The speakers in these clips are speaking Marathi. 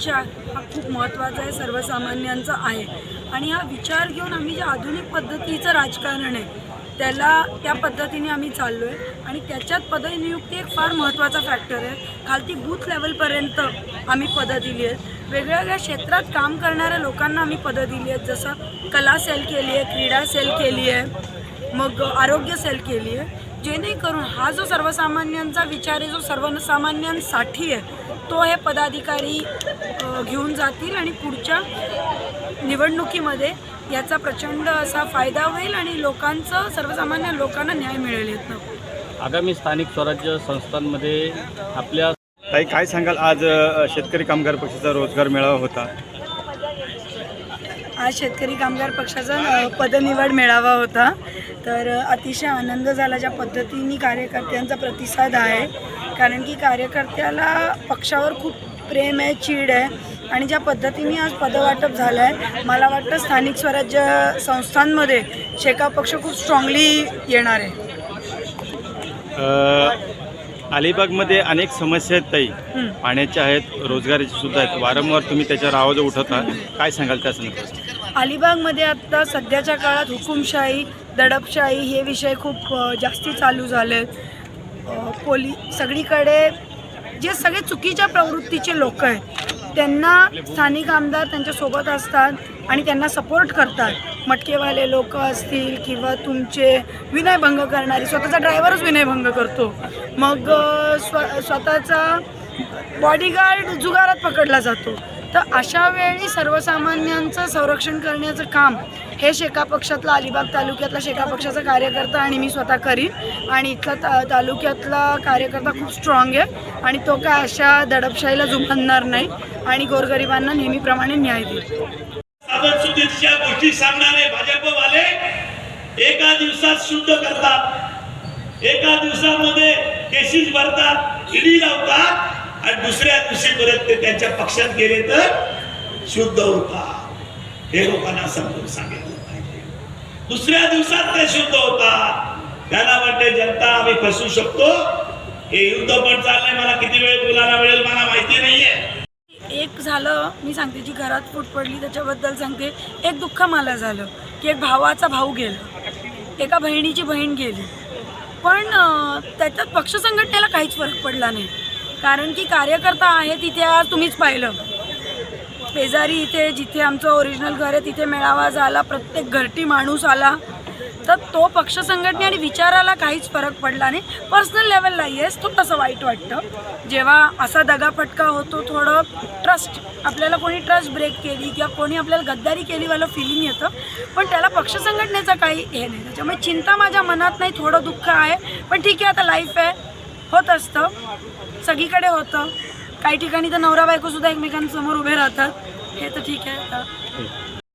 विचार हा खूप महत्त्वाचा आहे सर्वसामान्यांचा आहे. आणि हा विचार घेऊन आम्ही जे आधुनिक पद्धतीचं राजकारण आहे त्याला त्या पद्धतीने आम्ही चाललो आहे आणि त्याच्यात पदनियुक्ती एक फार महत्त्वाचा फॅक्टर आहे. खालती बूथ लेवलपर्यंत आम्ही पदं दिली आहेत. वेगवेगळ्या क्षेत्रात काम करणाऱ्या लोकांना आम्ही पदं दिली आहेत. जसं कला सेल केली आहे क्रीडा सेल केली आहे मग आरोग्य सेल केली आहे. जेणेकरून हा जो सर्वसामान्यांचा विचार आहे जो सर्वसामान्यांसाठी आहे तो हे पदाधिकारी घेऊन जातील आणि पुढच्या निवडणुकीमध्ये याचा प्रचंड असा फायदा होईल आणि लोकांचं सर्वसामान्य लोकांना न्याय मिळेल यातनं. आगामी स्थानिक स्वराज्य संस्थांमध्ये आपल्या ताई काय सांगाल? आज शेतकरी कामगार पक्षाचा रोजगार मेळावा होता. आज शेतकरी कामगार पक्षाचा पदनिवड मेळावा होता. तर अतिशय आनंद झाला ज्या पद्धतीने कार्यकर्त्यांचा प्रतिसाद आहे. कारण की कार्यकर्त्याला पक्षावर खूप प्रेम आहे चीड आहे आणि ज्या पद्धतीने आज पदवाटप झालं आहे मला वाटतं स्थानिक स्वराज्य संस्थांमध्ये शेका पक्ष खूप स्ट्रॉंगली येणार आहे. अलिबागमध्ये अनेक समस्या आहेत ताई. पाण्याच्या आहेत रोजगाराची सुद्धा आहेत. वारंवार तुम्ही त्याच्यावर आवाज उठवता. काय सांगाल त्या संदर्भात? अलिबागमध्ये आत्ता सध्याच्या काळात हुकुमशाही दडपशाही हे विषय खूप जास्ती चालू झाले आहेत पोली सगळीकडे जे सगळे चुकीच्या प्रवृत्तीचे लोक आहेत त्यांना स्थानिक आमदार त्यांच्यासोबत असतात आणि त्यांना सपोर्ट करतात. मटकेवाले लोक असतील किंवा तुमचे विनयभंग करणारे स्वतःचा ड्रायव्हरच विनयभंग करतो. मग स्व स्वतःचा बॉडीगार्ड जुगारात पकडला जातो. तर अशा वेळी सर्वसामान्यांचं संरक्षण करण्याचं काम हे शेका पक्षातला अलिबाग तालुक्यातला शेका पक्षाचा कार्यकर्ता आणि मी स्वतः करीन. आणि इथला ता तालुक्यातला कार्यकर्ता खूप स्ट्रॉंग आहे. आणि तो काय अशा दडपशाहीला जुमानणार नाही. आणि गोरगरिबांना नेहमीप्रमाणे न्याय देईल. गोष्टी सांगणारे भाजपवाले एका दिवसात शुद्ध करतात. एका दिवसामध्ये केसेस भरतात ईडी लावतात आणि दुसऱ्या दिवशी परत ते त्यांच्या पक्षात गेले तर शुद्ध होतात हे लोकांना समजून सांगितलं पाहिजे. दुसऱ्या दिवसात ते शुद्ध होतात त्यांना वाटते जनता आम्ही फसू शकतो. हे युद्ध पण चाललंय. मला किती वेळ बोलायला मिळेल मला माहिती नाहीये. एक झालं मी सांगते जी घरात फूट पडली त्याच्याबद्दल सांगते. एक दुःख मला झालं की एक भावाचा भाऊ गेला. एका बहिणीची बहीण गेली. पण त्याच्यात पक्ष संघटनेला काहीच फरक पडला नाही. कारण की कार्यकर्ता आहे तिथे आज तुम्हीच पाहिलं. शेजारी इथे जिथे आमचं ओरिजिनल घर आहे तिथे मेळावा झाला प्रत्येक घरटी माणूस आला. तर तो पक्ष संघटने आणि विचाराला काहीच फरक पडला नाही. पर्सनल लेवलला येस तो तसं वाईट वाटतं. जेव्हा असा दगाफटका होतो थोडं ट्रस्ट आपल्याला कोणी ट्रस्ट ब्रेक केली किंवा कोणी आपल्याला गद्दारी केली वालं फिलिंग येतं. पण त्याला पक्ष संघटनेचा काही हे नाही. त्याच्यामुळे चिंता माझ्या मनात नाही थोडं दुःख आहे. पण ठीक आहे आता लाईफ आहे. होत असतं. सगळीकडे होतं. काही ठिकाणी तर नवरा बायकोसुद्धा एकमेकांसमोर उभे राहतात. हे तर ठीक आहे आता.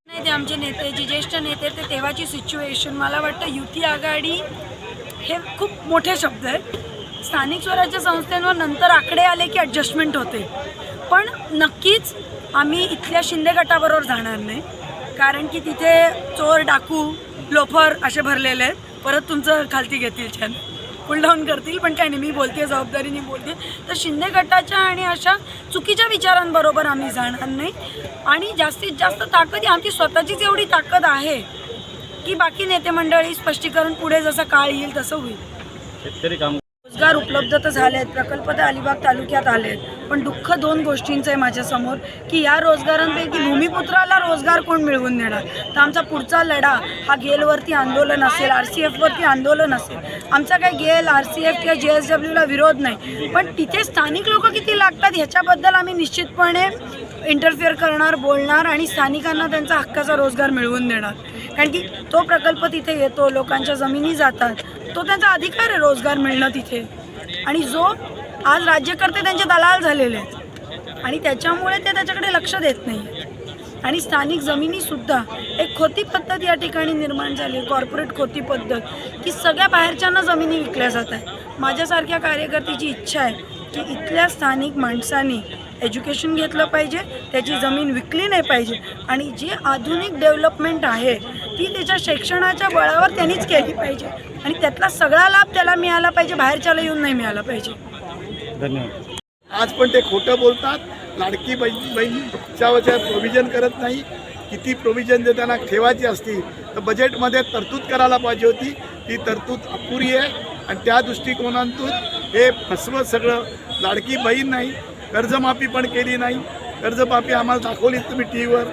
नाही ते आमचे नेते जे ज्येष्ठ नेते ते तेव्हाची सिच्युएशन मला वाटतं युती आघाडी हे खूप मोठे शब्द आहेत. स्थानिक स्वराज्य संस्थांवर नंतर आकडे आले की ॲडजस्टमेंट होते. पण नक्कीच आम्ही इथल्या शिंदे गटाबरोबर जाणार नाही. कारण की तिथे चोर डाकू लोफर असे भरलेले आहेत. परत तुमचं खालती घेतील छान. डाऊन करतील पण काय नाही मी बोलते जबाबदारीने बोलते. तर शिंदे गटाच्या आणि अशा चुकीच्या विचारांबरोबर आम्ही जाणार नाही. आणि जास्तीत जास्त ताकद ही आमची स्वतःचीच एवढी ताकद आहे की बाकी नेते मंडळी स्पष्टीकरण पुढे जसं काळ येईल तसं होईल. शेतकरी काम रोजगार उपलब्ध तर झाले आहेत प्रकल्प तर अलिबाग तालुक्यात आले आहेत. पण दुःख दोन गोष्टींचं आहे माझ्यासमोर की या रोजगारांपैकी भूमिपुत्राला रोजगार कोण मिळवून देणार? तर आमचा पुढचा लढा हा गेलवरती आंदोलन असेल आर सी एफवरती आंदोलन असेल. आमचा काही गेल आर सी एफ किंवा जे एस डब्ल्यूला विरोध नाही. पण तिथे स्थानिक लोक किती लागतात ह्याच्याबद्दल आम्ही निश्चितपणे इंटरफिअर करणार बोलणार आणि स्थानिकांना त्यांचा हक्काचा रोजगार मिळवून देणार. कारण की तो प्रकल्प तिथे येतो लोकांच्या जमिनी जातात. तो त्यांचा अधिकार आहे रोजगार मिळणं तिथे. आणि जो आज राज्यकर्ते त्यांचे दलाल झालेले आहेत. आणि त्याच्यामुळे ते त्याच्याकडे लक्ष देत नाही आणि स्थानिक जमिनीसुद्धा एक खोती पद्धत या ठिकाणी निर्माण झाली कॉर्पोरेट खोती पद्धत की सगळ्या बाहेरच्यांना जमिनी विकल्या जात आहेत. माझ्यासारख्या कार्यकर्त्याची इच्छा आहे की इथल्या स्थानिक माणसांनी एज्युकेशन घेतलं पाहिजे त्याची जमीन विकली नाही पाहिजे. आणि जी आधुनिक डेव्हलपमेंट आहे ती त्याच्या शिक्षणाच्या बळावर त्यांनीच केली पाहिजे. आणि त्यातला सगळा लाभ त्याला मिळाला पाहिजे बाहेरच्याला येऊन नाही मिळाला पाहिजे. धन्यवाद. आज पण ते खोटं बोलतात लाडकी बहीण बहिणीच्या प्रोव्हिजन करत नाही. किती प्रोव्हिजन जर त्यांना ठेवायची असती तर बजेटमध्ये तरतूद करायला पाहिजे होती. ती तरतूद अपुरी आहे. आणि त्या दृष्टिकोनातून हे फसवं सगळं लाडकी बहीण नाही कर्जमाफी पण केली नाही. कर्जमाफी आम्हाला दाखवली तुम्ही टी व्हीवर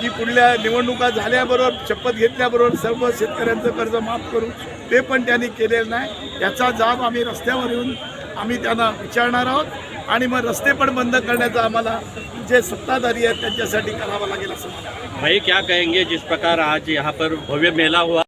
की पुढल्या निवडणुका झाल्याबरोबर शपथ घेतल्याबरोबर सर्व शेतकऱ्यांचं कर्ज माफ करू. ते पण त्यांनी केलेलं नाही. याचा जाब आम्ही रस्त्यावर येऊन आम्ही त्यांना विचारणार आहोत. आणि मग रस्ते पण बंद करण्याचा आम्हाला जे सत्ताधारी आहेत त्यांच्यासाठी करावं लागेल असं भाई क्या कहेंगे? जिस प्रकार आज यहाँ पर भव्य मेला हुआ